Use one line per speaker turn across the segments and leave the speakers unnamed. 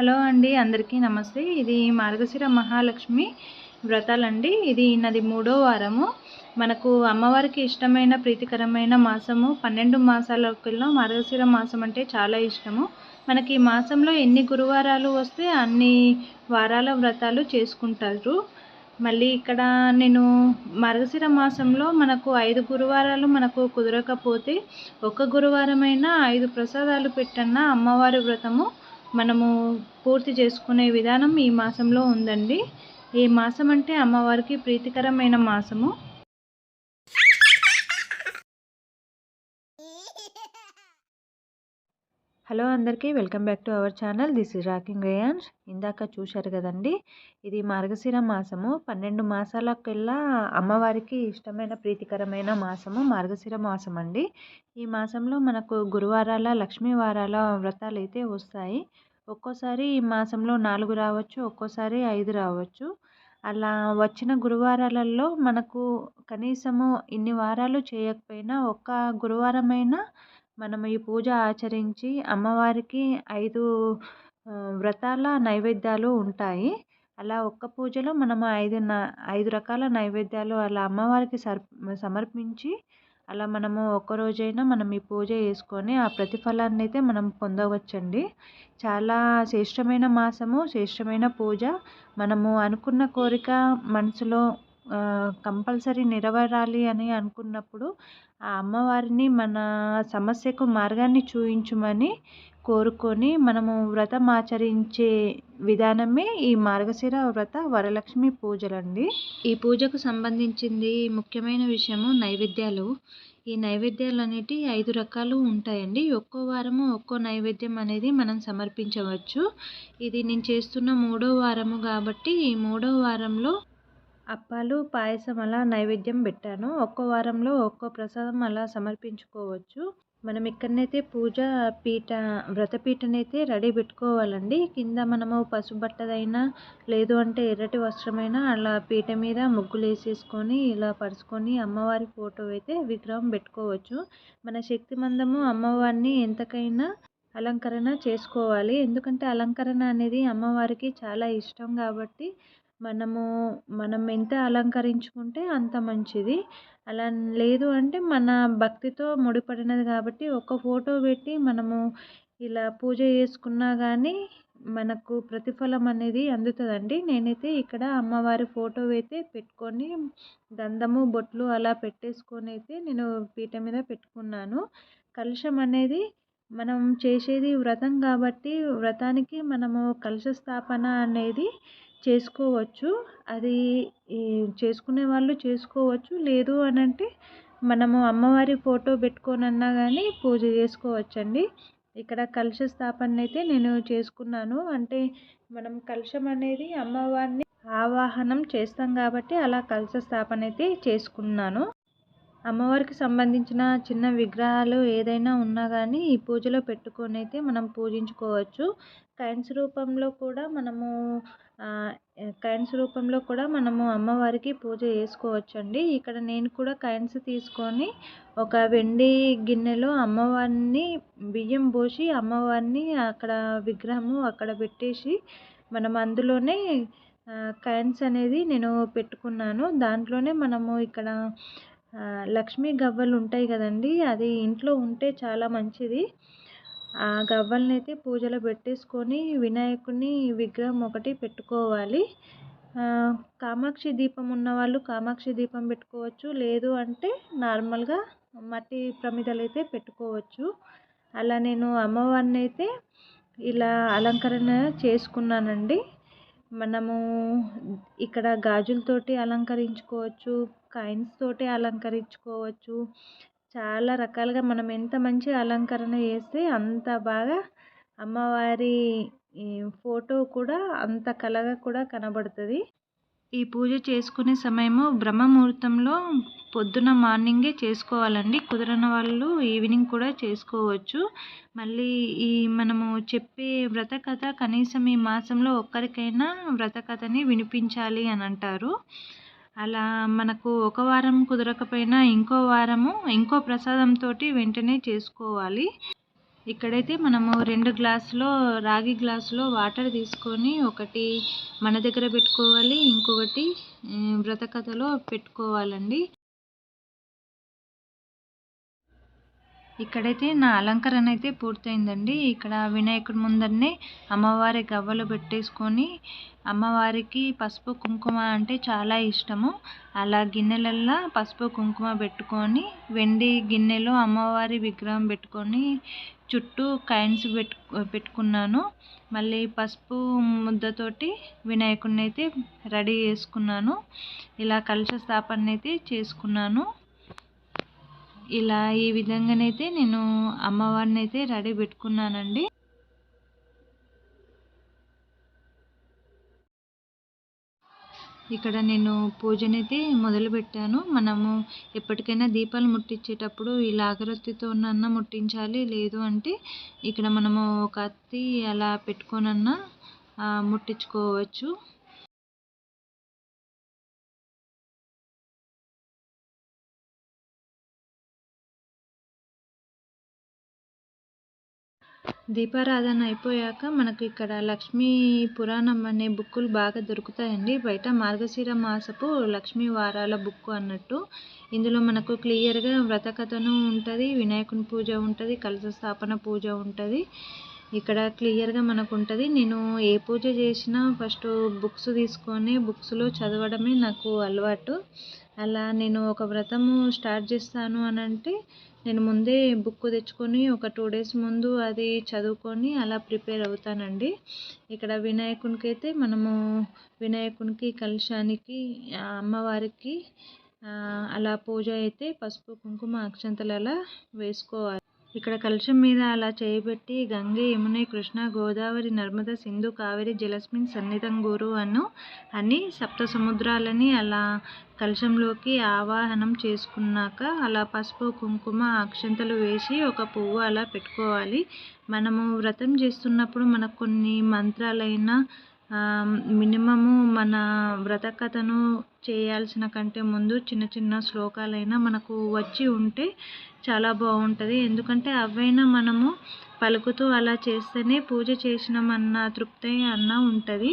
Hello అండి అందరికీ నమస్తే. ఇది మార్గశిర మహాలక్ష్మి వ్రతాలండి. ఇది నది మూడో వారము. మనకు అమ్మవారికి ఇష్టమైన ప్రీతికరమైన మాసము. పన్నెండు మాసాలలో మార్గశిర మాసం అంటే చాలా ఇష్టము. మనకి ఈ మాసంలో ఎన్ని గురువారాలు వస్తే అన్ని వారాల వ్రతాలు చేసుకుంటారు. మళ్ళీ ఇక్కడ నేను మార్గశిర మాసంలో మనకు ఐదు గురువారాలు మనకు కుదరకపోతే ఒక గురువారమైనా ఐదు ప్రసాదాలు పెట్టన్న అమ్మవారి వ్రతము మనము పూర్తి చేసుకునే విధానం ఈ మాసంలో ఉందండి. ఈ మాసం అంటే అమ్మవారికి ప్రీతికరమైన మాసము. హలో అందరికీ welcome back to our channel. This is rocking Reyans ఇందాక చూశారు కదండి ఇది మార్గశిర మాసము. పన్నెండు మాసాలకెల్లా అమ్మవారికి ఇష్టమైన ప్రీతికరమైన మాసము మార్గశిర మాసం అండి ఈ మాసంలో మనకు గురువారాల లక్ష్మీ వారాల వ్రతాలు అయితే వస్తాయి. ఒక్కోసారి ఈ మాసంలో నాలుగు రావచ్చు ఒక్కోసారి ఐదు రావచ్చు. అలా వచ్చిన గురువారాలలో మనకు కనీసము ఇన్ని వారాలు చేయకపోయినా ఒక్క గురువారమైనా మనం ఈ పూజ ఆచరించి అమ్మవారికి ఐదు వ్రతాల నైవేద్యాలు ఉంటాయి. అలా ఒక్క పూజలో మనము ఐదు ఐదు రకాల నైవేద్యాలు అలా అమ్మవారికి సమర్పించి అలా మనము ఒక్కరోజైనా మనం ఈ పూజ చేసుకొని ఆ ప్రతిఫలాన్ని అయితే మనం పొందవచ్చండి. చాలా శ్రేష్టమైన మాసము శ్రేష్టమైన పూజ. మనము అనుకున్న కోరిక మనసులో కంపల్సరీ నెరవేరాలి అని అనుకున్నప్పుడు ఆ అమ్మవారిని మన సమస్యకు మార్గాన్ని చూపించమని కోరుకొని మనము వ్రతం ఆచరించే విధానమే ఈ మార్గశిర వ్రత వరలక్ష్మి పూజలండి. ఈ పూజకు సంబంధించింది ముఖ్యమైన విషయము నైవేద్యాలు. ఈ నైవేద్యాలు అనేటి ఐదు రకాలు ఉంటాయండి. ఒక్కో వారము ఒక్కో నైవేద్యం అనేది మనం సమర్పించవచ్చు. ఇది నేను చేస్తున్న మూడో వారము కాబట్టి ఈ మూడో వారంలో అప్పాలు పాయసం అలా నైవేద్యం పెట్టాను. ఒక్కో వారంలో ఒక్కో ప్రసాదం అలా సమర్పించుకోవచ్చు. మనం ఇక్కడనైతే పూజ పీట వ్రతపీటనైతే రెడీ పెట్టుకోవాలండి. కింద మనము పసుపు బట్టదైనా లేదు అంటే ఎర్రటి వస్త్రమైనా అలా పీట మీద ముగ్గులు వేసేసుకొని ఇలా పరుచుకొని అమ్మవారి ఫోటో అయితే విగ్రహం పెట్టుకోవచ్చు. మన శక్తి మందము అమ్మవారిని ఎంతకైనా అలంకరణ చేసుకోవాలి. ఎందుకంటే అలంకరణ అనేది అమ్మవారికి చాలా ఇష్టం కాబట్టి మనము మనం ఎంత అలంకరించుకుంటే అంత మంచిది. అలా లేదు అంటే మన భక్తితో ముడిపడినది కాబట్టి ఒక ఫోటో పెట్టి మనము ఇలా పూజ చేసుకున్నా కానీ మనకు ప్రతిఫలం అనేది అందుతుందండి. నేనైతే ఇక్కడ అమ్మవారి ఫోటో అయితే పెట్టుకొని గంధము బొట్లు అలా పెట్టేసుకొని అయితే నేను పీట మీద పెట్టుకున్నాను. కలుషం అనేది మనం చేసేది వ్రతం కాబట్టి వ్రతానికి మనము కలశ స్థాపన అనేది చేసుకోవచ్చు. అది చేసుకునే వాళ్ళు చేసుకోవచ్చు. లేదు అని అంటే మనము అమ్మవారి ఫోటో పెట్టుకోనన్నా కానీ పూజ చేసుకోవచ్చండి. ఇక్కడ కలుష స్థాపన అయితే నేను చేసుకున్నాను. అంటే మనం కలుషం అనేది అమ్మవారిని ఆవాహనం చేస్తాం కాబట్టి అలా కలుష స్థాపన అయితే చేసుకున్నాను. అమ్మవారికి సంబంధించిన చిన్న విగ్రహాలు ఏదైనా ఉన్నా కానీ ఈ పూజలో పెట్టుకొని అయితే మనం పూజించుకోవచ్చు. కైన్స్ రూపంలో కూడా మనము కైన్స్ రూపంలో కూడా మనము అమ్మవారికి పూజ చేసుకోవచ్చండి. ఇక్కడ నేను కూడా కైన్స్ తీసుకొని ఒక వెండి గిన్నెలో అమ్మవారిని బియ్యం పోసి అమ్మవారిని అక్కడ విగ్రహము అక్కడ పెట్టేసి మనం అందులోనే కైన్స్ అనేది నేను పెట్టుకున్నాను. దాంట్లోనే మనము ఇక్కడ లక్ష్మీ గవ్వలు ఉంటాయి కదండి అది ఇంట్లో ఉంటే చాలా మంచిది. ఆ గవ్వల్ని అయితే పూజలో పెట్టేసుకొని వినాయకుని విగ్రహం ఒకటి పెట్టుకోవాలి. కామాక్షి దీపం ఉన్నవాళ్ళు కామాక్షి దీపం పెట్టుకోవచ్చు. లేదు అంటే నార్మల్గా మట్టి ప్రమిదలు అయితే పెట్టుకోవచ్చు. అలా నేను అమ్మవారిని అయితే ఇలా అలంకరణ చేసుకున్నానండి. మనము ఇక్కడ గాజులతోటి అలంకరించుకోవచ్చు కాయిన్స్ తోటి అలంకరించుకోవచ్చు చాలా రకాలుగా మనం ఎంత మంచి అలంకరణ చేస్తే అంత బాగా అమ్మవారి ఫోటో కూడా అంత కళగా కూడా కనబడుతుంది. ఈ పూజ చేసుకునే సమయము బ్రహ్మ ముహూర్తంలో పొద్దున మార్నింగే చేసుకోవాలండి. కుదరని వాళ్ళు ఈవినింగ్ కూడా చేసుకోవచ్చు. మళ్ళీ ఈ మనము చెప్పే వ్రతకథ కనీసం ఈ మాసంలో ఒక్కరికైనా వ్రతకథని వినిపించాలి అని అంటారు. అలా మనకు ఒక వారం కుదరకపోయినా ఇంకో వారము ఇంకో ప్రసాదంతో వెంటనే చేసుకోవాలి. ఇక్కడైతే మనము రెండు గ్లాసులో రాగి గ్లాసులో వాటర్ తీసుకొని ఒకటి మన దగ్గర పెట్టుకోవాలి ఇంకొకటి వ్రత కథలో పెట్టుకోవాలండి. ఇక్కడైతే నా అలంకరణ అయితే పూర్తయిందండి. ఇక్కడ వినాయకుడి ముందరనే అమ్మవారి గవ్వలు పెట్టేసుకొని అమ్మవారికి పసుపు కుంకుమ అంటే చాలా ఇష్టము. అలా గిన్నెలల్లో పసుపు కుంకుమ పెట్టుకొని వెండి గిన్నెలో అమ్మవారి విగ్రహం పెట్టుకొని చుట్టూ కైన్స్ పెట్టు పెట్టుకున్నాను. మళ్ళీ పసుపు ముద్దతోటి వినాయకుడిని అయితే రెడీ చేసుకున్నాను. ఇలా కలశ స్థాపన అయితే చేసుకున్నాను. ఇలా ఈ విధంగానైతే నేను అమ్మవారిని అయితే రెడీ పెట్టుకున్నానండి. ఇక్కడ నేను పూజనైతే మొదలు పెట్టాను మనము ఎప్పటికైనా దీపాలు ముట్టించేటప్పుడు ఇలా అగరొత్తితోనన్నా ముట్టించాలి లేదు అంటే ఇక్కడ మనము ఒక అత్తి అలా పెట్టుకొనన్నా ముట్టించుకోవచ్చు. దీపారాధన అయిపోయాక మనకు ఇక్కడ లక్ష్మీ పురాణం అనే బుక్కులు బాగా దొరుకుతాయండి. బయట మార్గశిర మాసపు లక్ష్మీ వారాల బుక్ అన్నట్టు. ఇందులో మనకు క్లియర్గా వ్రతకథను ఉంటుంది వినాయకుని పూజ ఉంటుంది కలశ స్థాపన పూజ ఉంటుంది. ఇక్కడ క్లియర్గా మనకు ఉంటుంది నేను ఏ పూజ చేసినా ఫస్ట్ బుక్స్ తీసుకొని బుక్స్లో చదవడమే నాకు అలవాటు. అలా నేను ఒక వ్రతము స్టార్ట్ చేస్తాను అని అంటే నేను ముందే బుక్ తెచ్చుకొని ఒక టూ డేస్ ముందు అది చదువుకొని అలా ప్రిపేర్ అవుతానండి. ఇక్కడ వినాయకునికి అయితే మనము వినాయకునికి కలశానికి అమ్మవారికి అలా పూజ అయితే పసుపు కుంకుమ అక్షంతలు అలా వేసుకోవాలి. ఇక్కడ కలశం మీద అలా చేయబెట్టి గంగే యమునే కృష్ణ గోదావరి నర్మద సింధు కావేరి జలస్మిన్ సన్నిధం గురు అను అని సప్త సముద్రాలని అలా కలశంలోకి ఆవాహనం చేసుకున్నాక అలా పసుపు కుంకుమ అక్షంతలు వేసి ఒక పువ్వు అలా పెట్టుకోవాలి. మనము వ్రతం చేస్తున్నప్పుడు మనకు కొన్ని మంత్రాలైనా మినిమము మన వ్రత కథను చేయాల్సిన కంటే ముందు చిన్న చిన్న శ్లోకాలైనా మనకు వచ్చి ఉంటే చాలా బాగుంటుంది. ఎందుకంటే అవైనా మనము పలుకుతూ అలా చేస్తేనే పూజ చేసినామన్న తృప్తి అన్న ఉంటుంది.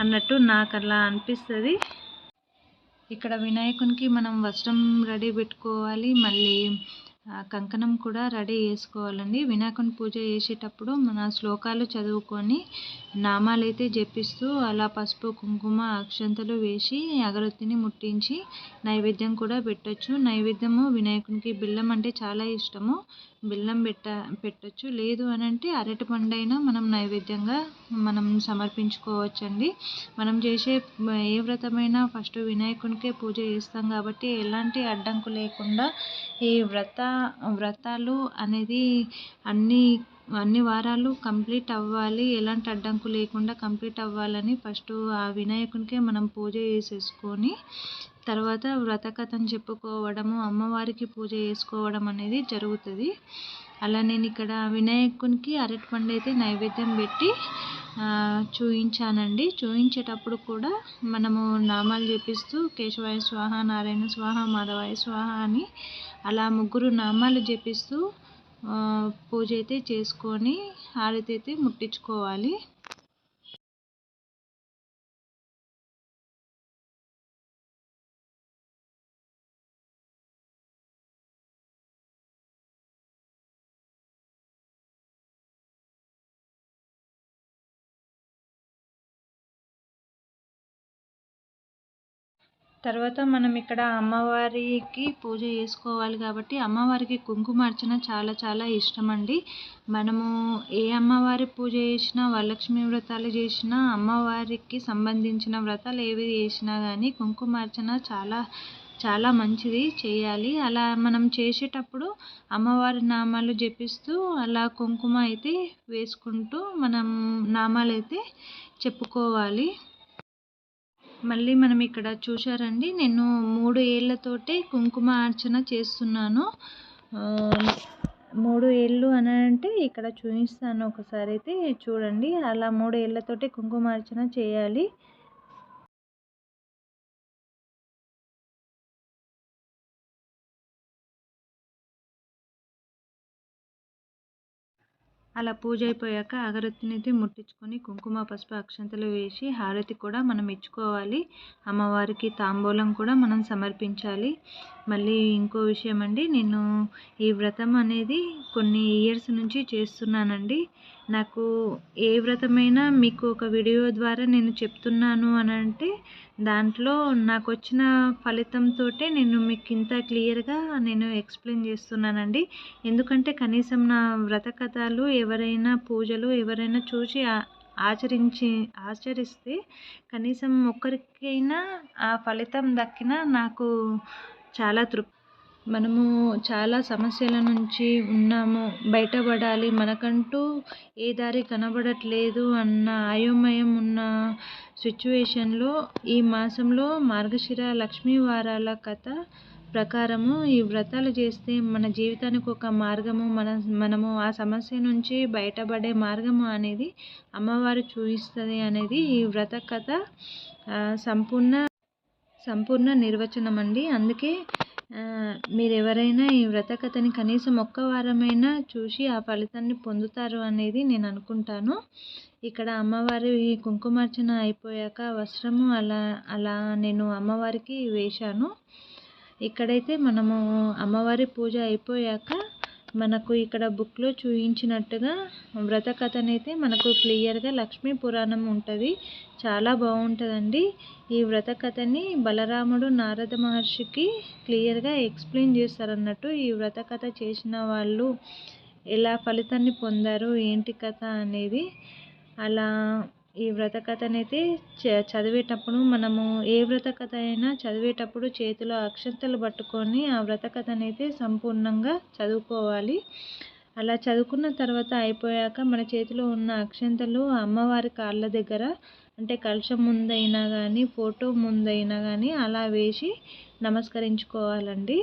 అన్నట్టు నాకు అలా అనిపిస్తుంది. ఇక్కడ వినాయకునికి మనం వస్త్రం రెడీ పెట్టుకోవాలి. మళ్ళీ కంకణం కూడా రెడీ చేసుకోవాలండి. వినాయకుని పూజ చేసేటప్పుడు మన శ్లోకాలు చదువుకొని నామాలు అయితే జపిస్తూ అలా పసుపు కుంకుమ అక్షంతలు వేసి అగరొత్తిని ముట్టించి నైవేద్యం కూడా పెట్టచ్చు. నైవేద్యము వినాయకునికి బెల్లం అంటే చాలా ఇష్టము. బెల్లం పెట్ట పెట్టచ్చు. లేదు అని అంటే అరటి పండైనా మనం నైవేద్యంగా మనం సమర్పించుకోవచ్చండి. మనం చేసే ఏ వ్రతమైనా ఫస్ట్ వినాయకునికే పూజ చేస్తాం కాబట్టి ఎలాంటి అడ్డంకు లేకుండా ఈ వ్రత వ్రతాలు అనేది అన్ని అన్ని వారాలు కంప్లీట్ అవ్వాలి. ఎలాంటి అడ్డంకు లేకుండా కంప్లీట్ అవ్వాలని ఫస్ట్ ఆ వినాయకునికే మనం పూజ చేసేసుకొని తర్వాత వ్రత కథను చెప్పుకోవడము అమ్మవారికి పూజ చేసుకోవడం అనేది జరుగుతుంది. అలా నేను ఇక్కడ వినాయకునికి అరటిపండు అయితే నైవేద్యం పెట్టి చూయించానండి. చూయించేటప్పుడు కూడా మనము నామాలు జపిస్తూ కేశవాయ స్వాహ నారాయణ స్వాహ మాధవాయ స్వాహ అని అలా ముగ్గురు నామాలు జపిస్తూ పూజ అయితే చేసుకొని హారతి అయితే ముట్టించుకోవాలి. తర్వాత మనం ఇక్కడ అమ్మవారికి పూజ చేసుకోవాలి కాబట్టి అమ్మవారికి కుంకుమార్చన చాలా చాలా ఇష్టం అండి మనము ఏ అమ్మవారి పూజ చేసినా వరలక్ష్మి వ్రతాలు చేసినా అమ్మవారికి సంబంధించిన వ్రతాలు ఏవి చేసినా కానీ కుంకుమార్చన చాలా చాలా మంచిది చేయాలి. అలా మనం చేసేటప్పుడు అమ్మవారి నామాలు జపిస్తూ అలా కుంకుమ అయితే వేసుకుంటూ మనం నామాలు అయితే చెప్పుకోవాలి. మళ్ళీ మనం ఇక్కడ చూశారండి. నేను మూడు ఏళ్ళతోటే కుంకుమ అర్చన చేస్తున్నాను. మూడు ఏళ్ళు అని అంటే ఇక్కడ చూపిస్తాను ఒకసారి అయితే చూడండి. అలా మూడు ఏళ్ళతోటి కుంకుమ అర్చన చేయాలి. అలా పూజ అయిపోయాక అగరత్తినైతే ముట్టించుకొని కుంకుమ పసుపు అక్షంతలు వేసి హారతి కూడా మనం ఇచ్చుకోవాలి. అమ్మవారికి తాంబూలం కూడా మనం సమర్పించాలి. మళ్ళీ ఇంకో విషయం అండి నేను ఈ వ్రతం అనేది కొన్ని ఇయర్స్ నుంచి చేస్తున్నానండి. నాకు ఏ వ్రతమైనా మీకు ఒక వీడియో ద్వారా నేను చెప్తున్నాను అని అంటే దాంట్లో నాకు వచ్చిన ఫలితంతో నేను మీకు ఇంత క్లియర్గా నేను ఎక్స్ప్లెయిన్ చేస్తున్నానండి. ఎందుకంటే కనీసం నా వ్రత కథలు ఎవరైనా పూజలు ఎవరైనా చూసి ఆచరించి ఆచరిస్తే కనీసం ఒక్కరికైనా ఆ ఫలితం దక్కినా నాకు చాలా తృప్తి మనము చాలా సమస్యల నుంచి ఉన్నాము బయటపడాలి. మనకంటూ ఏ దారి కనబడట్లేదు అన్న అయోమయం ఉన్న సిచ్యువేషన్లో ఈ మాసంలో మార్గశిర లక్ష్మీ వారాల కథ ప్రకారము ఈ వ్రతాలు చేస్తే మన జీవితానికి ఒక మార్గము మన మనము ఆ సమస్య నుంచి బయటపడే మార్గము అనేది అమ్మవారు చూపిస్తుంది అనేది ఈ వ్రత కథ సంపూర్ణ సంపూర్ణ నిర్వచనం అండి అందుకే మీరు ఎవరైనా ఈ వ్రత కథని కనీసం ఒక్క వారమైనా చూసి ఆ ఫలితాన్ని పొందుతారు అనేది నేను అనుకుంటాను. ఇక్కడ అమ్మవారి కుంకుమార్చన అయిపోయాక వస్త్రము అలా అలా నేను అమ్మవారికి వేశాను. ఇక్కడైతే మనము అమ్మవారి పూజ అయిపోయాక మనకు ఇక్కడ బుక్లో చూపించినట్టుగా వ్రత కథనైతే మనకు క్లియర్గా లక్ష్మీ పురాణం ఉంటుంది. చాలా బాగుంటుందండి ఈ వ్రత కథని బలరాముడు నారద మహర్షికి క్లియర్గా ఎక్స్ప్లెయిన్ చేస్తారన్నట్టు ఈ వ్రత కథ చేసిన వాళ్ళు ఎలా ఫలితాన్ని పొందారు ఏంటి కథ అనేది అలా ఈ వ్రత కథనైతే చ చదివేటప్పుడు మనము ఏ వ్రత కథ అయినా చదివేటప్పుడు చేతిలో అక్షంతలు పట్టుకొని ఆ వ్రత కథనైతే సంపూర్ణంగా చదువుకోవాలి. అలా చదువుకున్న తర్వాత అయిపోయాక మన చేతిలో ఉన్న అక్షంతలు అమ్మవారి కాళ్ళ దగ్గర అంటే కలశం ముందైనా కానీ ఫోటో ముందైనా కానీ అలా వేసి నమస్కరించుకోవాలండి.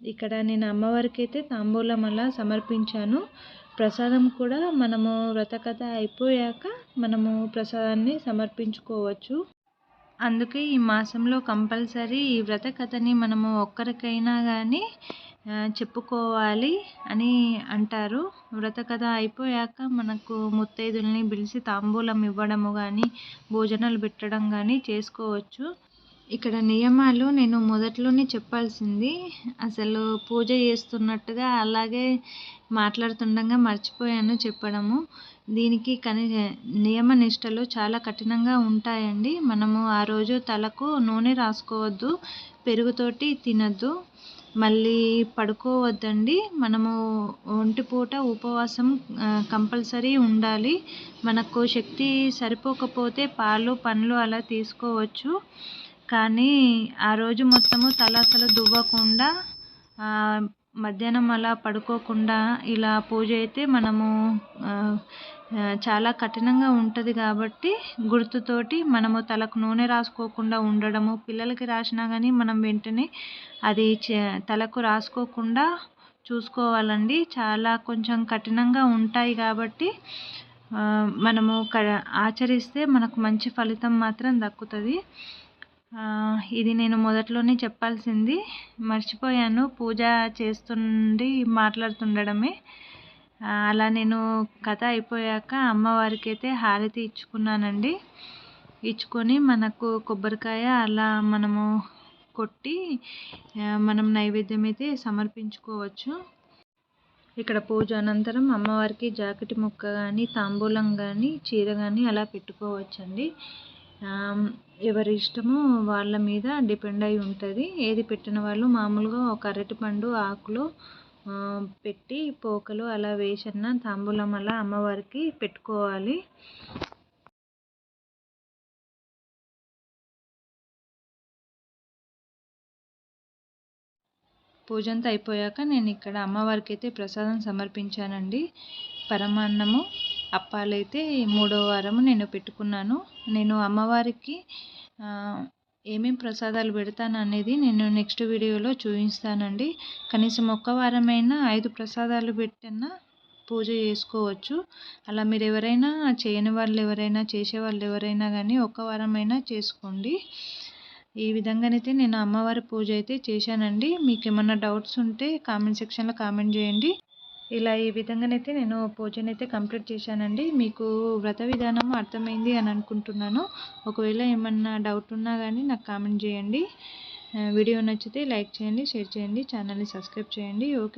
ఇక్కడ నేను అమ్మవారికి అయితే తాంబూలం అలా సమర్పించాను. ప్రసాదం కూడా మనము వ్రతకథ అయిపోయాక మనము ప్రసాదాన్ని సమర్పించుకోవచ్చు. అందుకే ఈ మాసంలో కంపల్సరీ ఈ వ్రత కథని మనము ఒక్కరికైనా కానీ చెప్పుకోవాలి అని అంటారు. వ్రత కథ అయిపోయాక మనకు ముత్తైదుల్ని పిలిచి తాంబూలం ఇవ్వడము కానీ భోజనాలు పెట్టడం కానీ చేసుకోవచ్చు. ఇక్కడ నియమాలు నేను మొదట్లోనే చెప్పాల్సింది. అసలు పూజ చేస్తున్నట్టుగా అలాగే మాట్లాడుతుండగా మర్చిపోయాను చెప్పడము. దీనికి కని నియమ నిష్టలు చాలా కఠినంగా ఉంటాయండి. మనము ఆ రోజు తలకు నూనె రాసుకోవద్దు పెరుగుతోటి తినద్దు మళ్ళీ పడుకోవద్దండి. మనము ఒంటిపూట ఉపవాసం కంపల్సరీ ఉండాలి. మనకు శక్తి సరిపోకపోతే పాలు పండ్లు అలా తీసుకోవచ్చు. కానీ ఆ రోజు మొత్తము తల అసలు దువ్వకుండా మధ్యాహ్నం అలా పడుకోకుండా ఇలా పూజ అయితే మనము చాలా కఠినంగా ఉంటుంది కాబట్టి గుర్తుతోటి మనము తలకు నూనె రాసుకోకుండా ఉండడము పిల్లలకి రాసినా కానీ మనం వెంటనే అది తలకు రాసుకోకుండా చూసుకోవాలండి. చాలా కొంచెం కఠినంగా ఉంటాయి కాబట్టి మనము ఆచరిస్తే మనకు మంచి ఫలితం మాత్రం దక్కుతుంది. ఇది నేను మొదట్లోనే చెప్పాల్సింది. మర్చిపోయాను. పూజ చేస్తుండి మాట్లాడుతుండడమే. అలా నేను కథ అయిపోయాక అమ్మవారికి అయితే హారతి ఇచ్చుకున్నానండి. ఇచ్చుకొని మనకు కొబ్బరికాయ అలా మనము కొట్టి మనం నైవేద్యం అయితే సమర్పించుకోవచ్చు. ఇక్కడ పూజ అనంతరం అమ్మవారికి జాకెట్ ముక్క కానీ తాంబూలం కానీ చీర కానీ అలా పెట్టుకోవచ్చండి. ఎవరి ఇష్టమో వాళ్ళ మీద డిపెండ్ అయి ఉంటుంది. ఏది పెట్టిన వాళ్ళు మామూలుగా ఒక అరటిపండు ఆకులో పెట్టి పోకలు అలా వేసన్న తాంబూలం అలా అమ్మవారికి పెట్టుకోవాలి. పూజంతా అయిపోయాక నేను ఇక్కడ అమ్మవారికి అయితే ప్రసాదం సమర్పించానండి. పరమాన్నము అప్పాలైతే మూడో వారము నేను పెట్టుకున్నాను. నేను అమ్మవారికి ఏమేం ప్రసాదాలు పెడతాను అనేది నేను నెక్స్ట్ వీడియోలో చూపిస్తానండి. కనీసం ఒక్క వారమైనా ఐదు ప్రసాదాలు పెట్టిన పూజ చేసుకోవచ్చు. అలా మీరు ఎవరైనా చేయని వాళ్ళు ఎవరైనా చేసేవాళ్ళు ఎవరైనా కానీ ఒక్క వారమైనా చేసుకోండి. ఈ విధంగానైతే నేను అమ్మవారి పూజ అయితే చేశానండి. మీకు ఏమన్నా డౌట్స్ ఉంటే కామెంట్ సెక్షన్లో కామెంట్ చేయండి. ఇలా ఈ విధంగానైతే నేను పూజనైతే కంప్లీట్ చేశానండి. మీకు వ్రత విధానం అర్థమైంది అని అనుకుంటున్నాను. ఒకవేళ ఏమన్నా డౌట్ ఉన్నా కానీ నాకు కామెంట్ చేయండి. వీడియో నచ్చితే లైక్ చేయండి షేర్ చేయండి ఛానల్ని సబ్స్క్రైబ్ చేయండి. ఓకే.